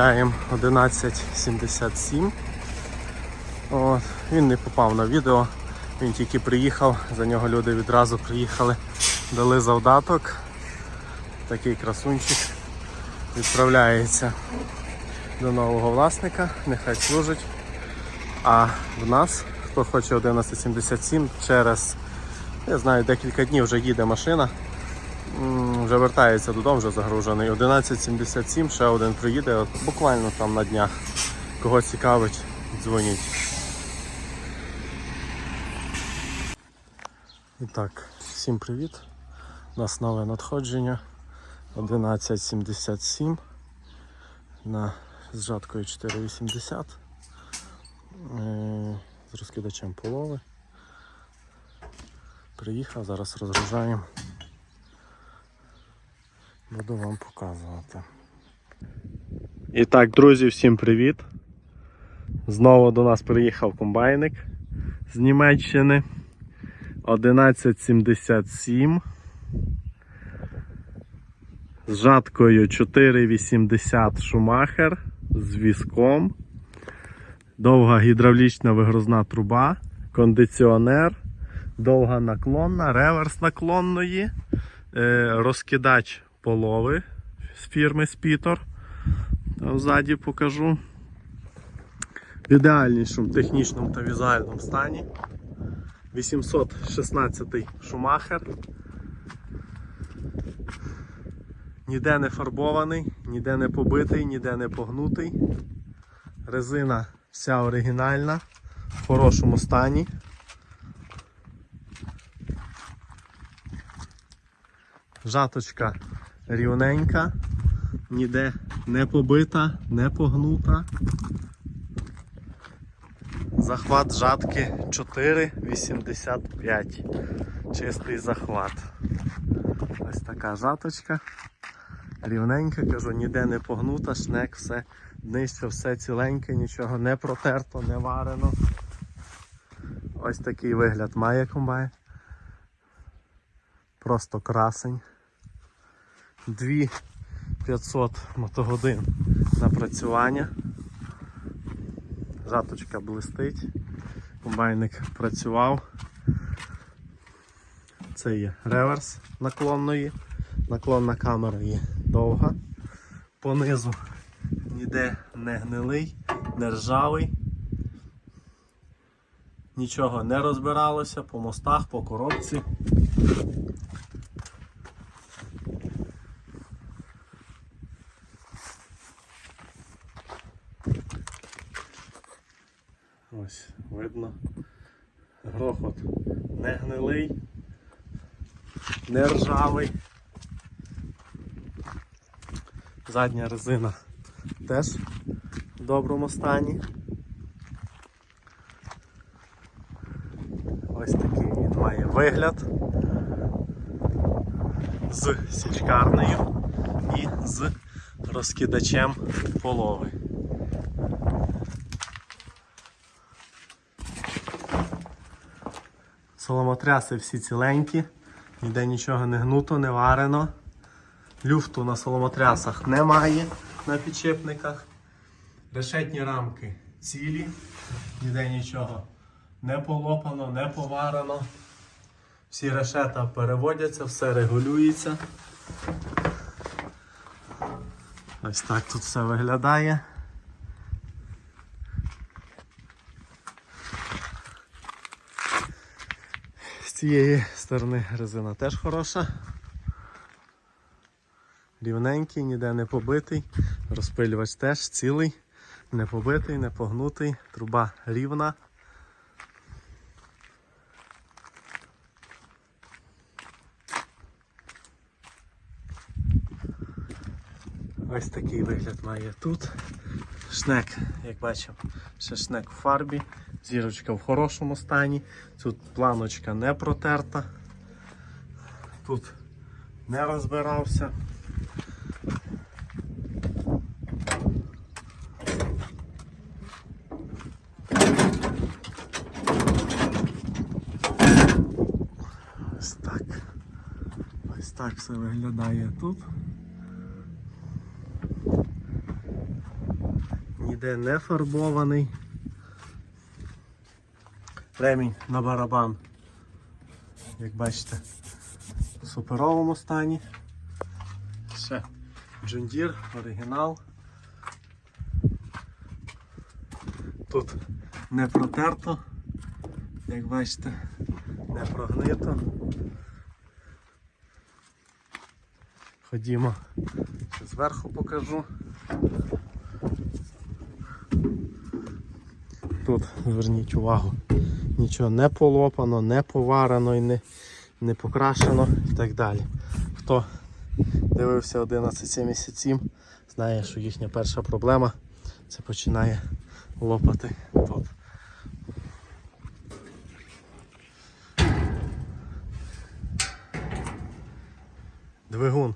відправляємо 1177. От. Він не попав на відео, він тільки приїхав, за нього люди відразу приїхали, дали завдаток. Такий красунчик відправляється до нового власника, нехай служить. А в нас, хто хоче 1177, через я знаю, декілька днів вже їде машина. Вже вертається додому, вже загружений. 1177, ще один приїде, от буквально там на днях. Кого цікавить, дзвоніть. І так, всім привіт. У нас нове надходження. 1177 на з жаткою 480. Е, З розкидачем полови. Приїхав, зараз розгружаємо. Буду вам показувати. І так, друзі, всім привіт! Знову до нас приїхав комбайник з Німеччини 1177 з жаткою 480 Шумахер з візком, довга гідравлічна вигрузна труба, кондиціонер, довга наклонна, реверс наклонної, е, розкидач полови з фірми Спітор. Ззаді покажу. В ідеальнішому технічному та візуальному стані. 816 Шумахер. Ніде не фарбований, ніде не побитий, ніде не погнутий. Резина вся оригінальна, в хорошому стані. Жаточка рівненька, ніде не побита, не погнута. Захват жатки 4,85. Чистий захват. Ось така жаточка. Рівненька, кажу, ніде не погнута, шнек, все днище, все ціленьке, нічого не протерто, не варено. Ось такий вигляд має комбайн. Просто красень. 2500 мотогодин напрацювання. Жаточка блистить. Комбайник працював. Це є реверс наклонної. Наклонна камера є довга. Понизу ніде не гнилий, не ржавий. Нічого не розбиралося по мостах, по коробці. Ось, видно. Грохот не гнилий, не ржавий. Задня резина теж в доброму стані. Ось такий він має вигляд з січкарнею і з розкидачем полови. Соломотряси всі ціленькі, ніде нічого не гнуто, не варено. Люфту на соломотрясах немає на підчепниках. Решетні рамки цілі, ніде нічого не полопано, не поварено. Всі решета переводяться, все регулюється. Ось так тут все виглядає. Цієї сторони резина теж хороша. Рівненький, ніде не побитий. Розпилювач теж цілий, не побитий, не погнутий, труба рівна. Ось такий вигляд має тут. Шнек, як бачимо, ще шнек в фарбі, зірочка в хорошому стані, тут планочка не протерта, тут не розбирався. Ось так. Ось так все виглядає тут. ніде не фарбований. Ремінь на барабан. Як бачите, в суперовому стані. Ще Джундір, оригінал. Тут не протерто, як бачите, не прогнито. Ходімо, ще зверху покажу. Тут зверніть увагу, нічого не полопано, не поварено і не, не покрашено і так далі. Хто дивився 1177, знає, що їхня перша проблема це починає лопати тут. Двигун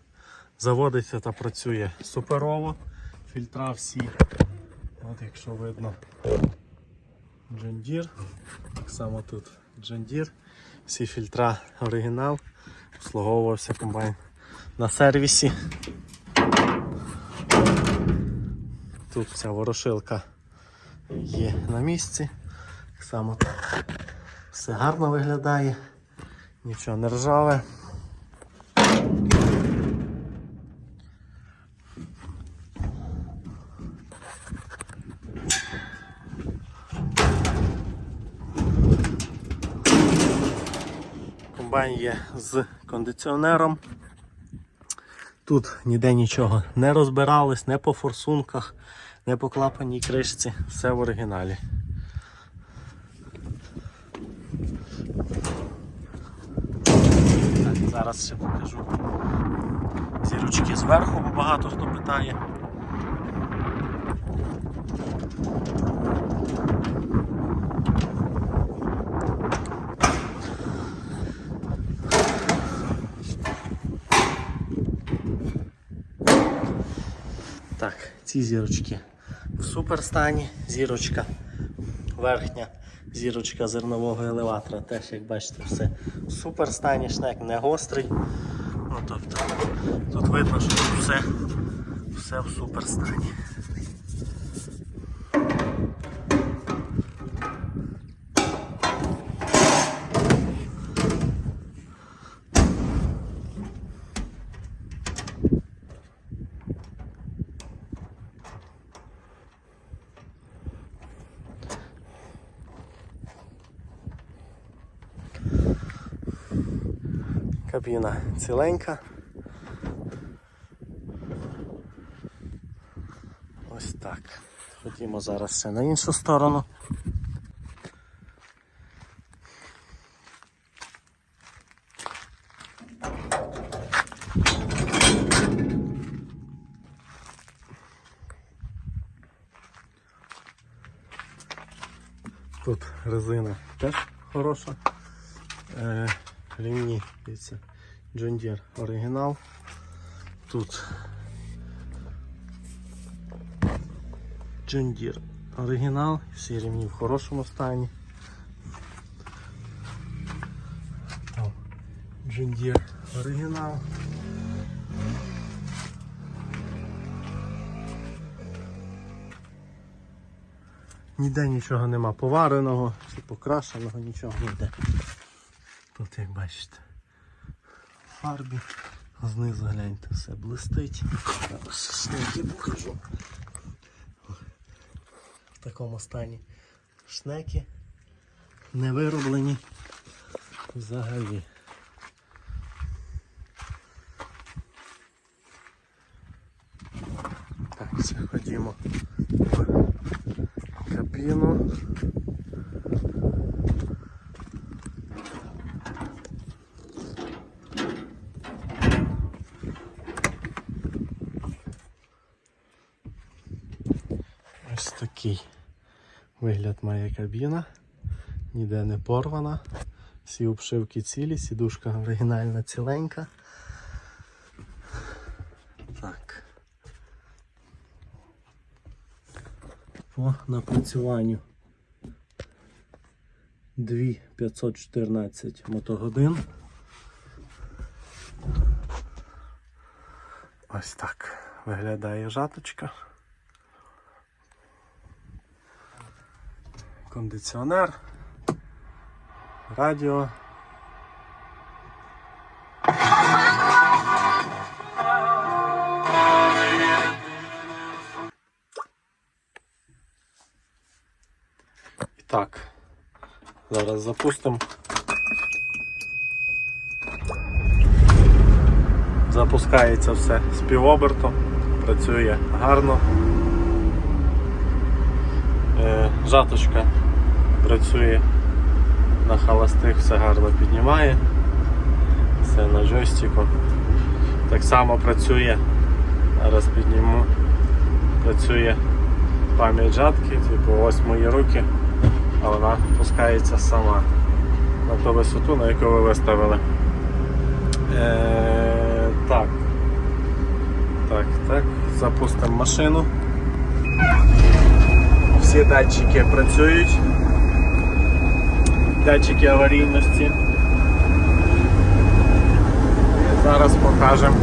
заводиться та працює суперово. Фільтра всі. От якщо видно John Так само тут John Всі фільтра оригінал. Обслуговувався комбайн на сервісі. Тут ця ворошилка є на місці. Так само тут все гарно виглядає, нічого не ржаве. Комбайн є з кондиціонером. Тут ніде нічого не розбиралось, не по форсунках, не по клапаній кришці, все в оригіналі. Так, зараз ще покажу зірочки зверху, бо багато хто питає. Так, ці зірочки в суперстані, зірочка верхня, зірочка зернового елеватора. Теж, як бачите, все в суперстані, шнек не гострий. Ну, тобто, тут видно, що все, все в суперстані. Кабіна ціленька. Ось так. Ходімо зараз ще на іншу сторону. Тут резина теж хороша. Ремні, дивіться, John Deere оригінал. Тут John Deere оригінал, всі ремні в хорошому стані. Там John Deere оригінал. Ніде нічого нема повареного чи покрашеного, нічого ніде. Тут, як бачите, фарбі, знизу гляньте, все блистить. Шнеки покажу. В такому стані шнеки не вироблені взагалі. Так, все, ходімо в кабіну. Ось такий вигляд має кабіна, ніде не порвана, всі обшивки цілі, сідушка оригінальна ціленька. Так. По напрацюванню 2514 мотогодин. Ось так виглядає жаточка. Кондиціонер, радіо. І так, зараз запустимо. Запускається все з півоберту, працює гарно. Е, жаточка працює на холостих, все гарно піднімає. Все на джойстику. Так само працює. Зараз підніму. Працює пам'ять жатки, типу ось мої руки, а вона пускається сама на ту висоту, на яку ви виставили. Е, так. Так, так. Запустимо машину. Всі датчики працюють. Датчики аварійності. Зараз покажемо.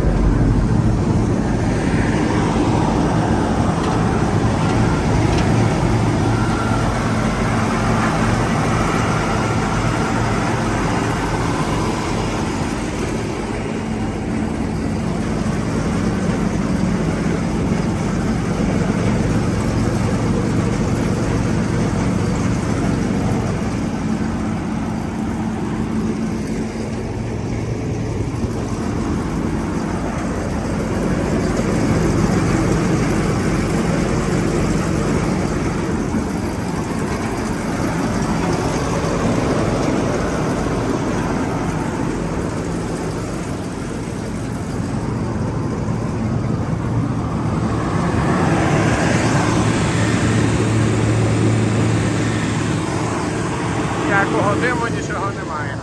Ніякого диму, нічого немає.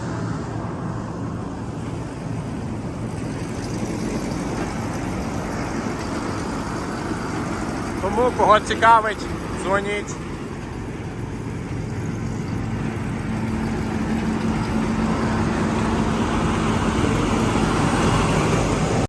Тому кого цікавить, дзвоніть.